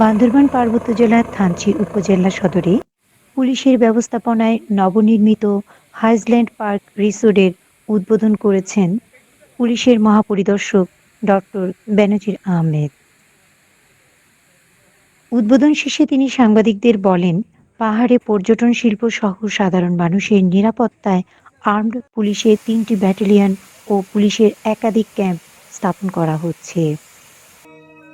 বান্দরবান পার্বত্য জেলার থানচি উপজেলা সদরে পুলিশের ব্যবস্থাপনায় নবনির্মিত হাইজল্যান্ড পার্ক রিসোর্টের উদ্বোধন করেছেন পুলিশের মহাপরিদর্শক ডক্টর বেনজির আহমেদ। উদ্বোধন শেষে তিনি সাংবাদিকদের বলেন, পাহাড়ে পর্যটন শিল্প সহ সাধারণ মানুষের নিরাপত্তায় আর্মড পুলিশের তিনটি ব্যাটালিয়ন ও পুলিশের একাধিক ক্যাম্প স্থাপন করা হচ্ছে।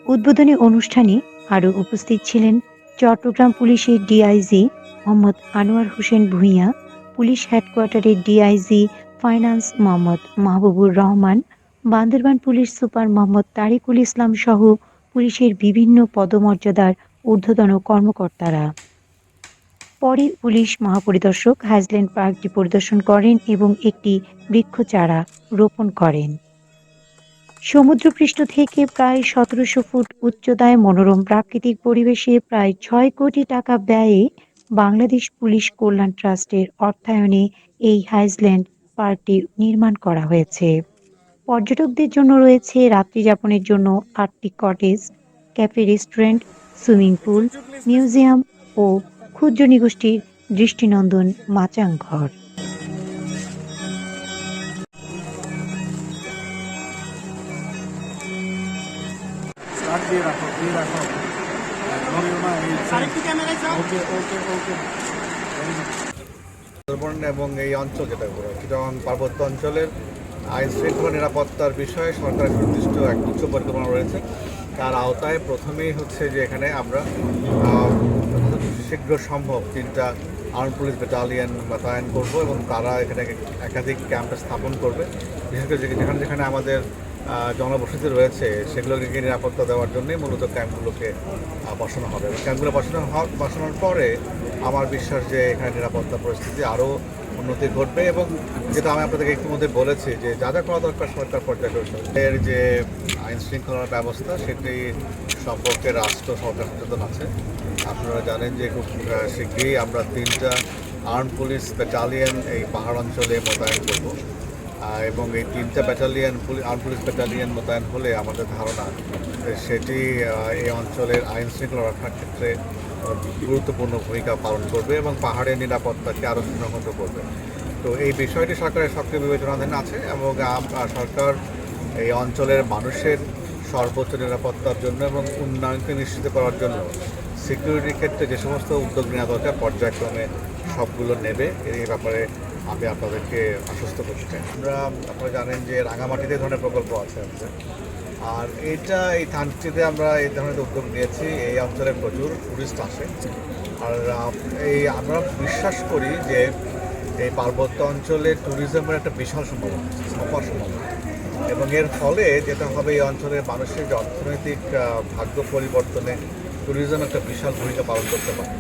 উদ্বোধনী অনুষ্ঠানে আরও উপস্থিত ছিলেন চট্টগ্রাম পুলিশের DIG Mohammad Anwar Hossain Bhuiyan, police হেডকোয়ার্টারের DIG finance Mohammad Mahbubur Rahman, Bandarban police super Mohammad Tarikul Islam সহ পুলিশের বিভিন্ন পদমর্যাদার ঊর্ধ্বতন কর্মকর্তারা। পরে পুলিশ মহাপরিদর্শক হাইজল্যান্ড পার্কটি পরিদর্শন করেন এবং একটি বৃক্ষচারা রোপণ করেন। সমুদ্রপৃষ্ঠ থেকে প্রায় সতেরোশো ফুট উচ্চতায় মনোরম প্রাকৃতিক পরিবেশে প্রায় ছয় কোটি টাকা ব্যয়ে বাংলাদেশ পুলিশ কল্যাণ ট্রাস্টের অর্থায়নে এই হাইজল্যান্ড পার্কটি নির্মাণ করা হয়েছে। পর্যটকদের জন্য রয়েছে রাত্রিযাপনের জন্য আটটি cottage, cafe restaurant, swimming pool, museum ও ক্ষুদ্র নিগোষ্ঠীর দৃষ্টিনন্দন মাচাং ঘর। সুন্দরবন এবং এই অঞ্চল যেটা চিটং পার্বত্য অঞ্চলের আইন শৃঙ্খলা নিরাপত্তার বিষয়ে সরকার নির্দিষ্ট এক উচ্চ পরিকল্পনা রয়েছে। তার আওতায় প্রথমেই হচ্ছে যে এখানে আমরা শীঘ্র সম্ভব তিনটা আর্ম পুলিশ ব্যাটালিয়ান মোতায়েন করব এবং তারা এখানে একাধিক ক্যাম্প স্থাপন করবে। বিশেষ করে যেখানে যেখানে আমাদের জনবসতি রয়েছে, সেগুলোকে নিরাপত্তা দেওয়ার জন্যই মূলত ক্যাম্পগুলোকে বসানো হবে। এবং ক্যাম্পগুলো বসানো বসানোর পরে আমার বিশ্বাস যে এখানে নিরাপত্তা পরিস্থিতি আরও উন্নতি ঘটবে এবং যেটা আমি আপনাদেরকে ইতিমধ্যে বলেছি যে যা যা করা দরকার সরকার এর যে আইন শৃঙ্খলার ব্যবস্থা, সেটি সম্পর্কে রাষ্ট্র সরকার সচেতন আছে। আপনারা জানেন যে খুব শীঘ্রই আমরা তিনটা আর্ম পুলিশ ব্যাটালিয়ন এই পাহাড় অঞ্চলে মোতায়েন করব। এবং এই তিনটা ব্যাটালিয়ন আর্ম পুলিশ ব্যাটালিয়ন মোতায়েন হলে আমাদের ধারণা সেটি এই অঞ্চলের আইন শৃঙ্খলা রক্ষার ক্ষেত্রে গুরুত্বপূর্ণ ভূমিকা পালন করবে এবং পাহাড়ের নিরাপত্তাকে আরও সুসংহত করবে। তো এই বিষয়টি সরকারের সক্রিয় বিবেচনাধীন আছে এবং সরকার এই অঞ্চলের মানুষের সর্বোচ্চ নিরাপত্তার জন্য এবং উন্নয়নকে নিশ্চিত করার জন্য সিকিউরিটির ক্ষেত্রে যে সমস্ত উদ্যোগ নেওয়া দরকার, পর্যায়ক্রমে সবগুলো নেবে। এই ব্যাপারে আমি আপনাদেরকে আশ্বস্ত করতে চাই আমরা, আপনারা জানেন যে রাঙামাটিতে ধরনের প্রকল্প আছে আমাদের। আর এটা, এই থানচিতে আমরা এই ধরনের উদ্যোগ নিয়েছি। এই অঞ্চলে প্রচুর টুরিস্ট আসে। আর এই আমরা বিশ্বাস করি যে এই পার্বত্য অঞ্চলে ট্যুরিজমের একটা বিশাল সম্ভাবনা সফর সম্ভাবনা। এবং এর ফলে যেটা হবে, এই অঞ্চলের মানুষের যে অর্থনৈতিক ভাগ্য পরিবর্তনে ট্যুরিজম একটা বিশাল ভূমিকা পালন করতে পারে।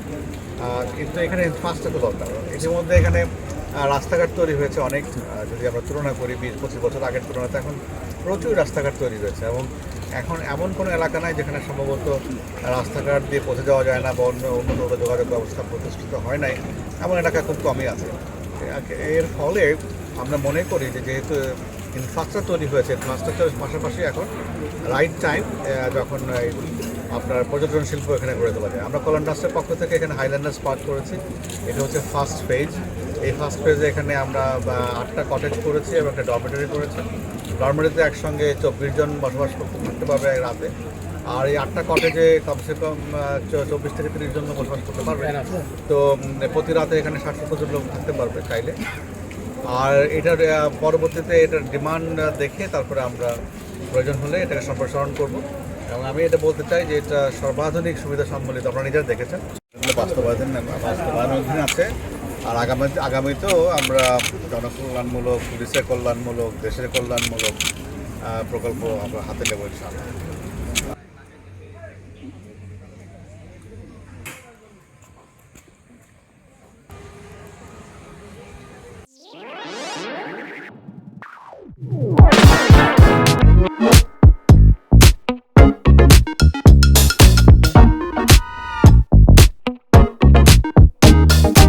কিন্তু এখানে ইনফ্রাস্ট্রাকচার দরকার। ইতিমধ্যে এখানে রাস্তাঘাট তৈরি হয়েছে অনেক যদি আমরা তুলনা করি বিশ, পঁচিশ বছর আগের তুলনাতে এখন প্রচুর রাস্তাঘাট তৈরি হয়েছে এবং এখন এমন কোনো এলাকা নাই যেখানে সম্ভবত রাস্তাঘাট দিয়ে পৌঁছে যাওয়া যায় না বা অন্য অন্য উন্নত যোগাযোগ ব্যবস্থা প্রতিষ্ঠিত হয় নাই। এমন এলাকা খুব কমই আছে। এর ফলে আমরা মনে করি যে যেহেতু ইনফ্রাস্ট্রাকচার তৈরি হয়েছে ইনফ্রাস্ট্রাকচারের পাশাপাশি এখন রাইট টাইম যখন আপনার পর্যটন শিল্প এখানে গড়ে তোলা যায়। আমরা কল্যাণ ট্রাস্টের পক্ষ থেকে এখানে হাইল্যান্ডার্স পার্ক করেছি। এটা হচ্ছে ফার্স্ট ফেজ এই ফার্স্ট ফেজে এখানে আমরা আটটা কটেজ করেছি এবং একটা ডরমেটরি করেছি। ডরমেটরিতে একসঙ্গে চব্বিশ জন বসবাস করতে থাকতে পারবে এক রাতে। আর এই আটটা কটেজে কমসে কম চব্বিশ থেকে তিরিশ জন বসবাস করতে পারবে। তো প্রতি রাতে এখানে ষাট সত্তর জন লোক থাকতে পারবে চাইলে। আর এটার পরবর্তীতে এটার ডিমান্ড দেখে তারপরে আমরা প্রয়োজন হলে এটাকে সম্প্রসারণ করব। এবং আমি এটা বলতে চাই যে এটা সর্বাধুনিক সুবিধা সম্বলিত আপনারা নিজেরা দেখেছেন। বাস্তবায়ন বাস্তবায়নাধীন আছে। আর আগামী আগামী তো আমরা জনকল্যাণমূলক, পুলিশের কল্যাণমূলক, দেশের কল্যাণমূলক প্রকল্প আমরা হাতে নেব, ইনশাআল্লাহ।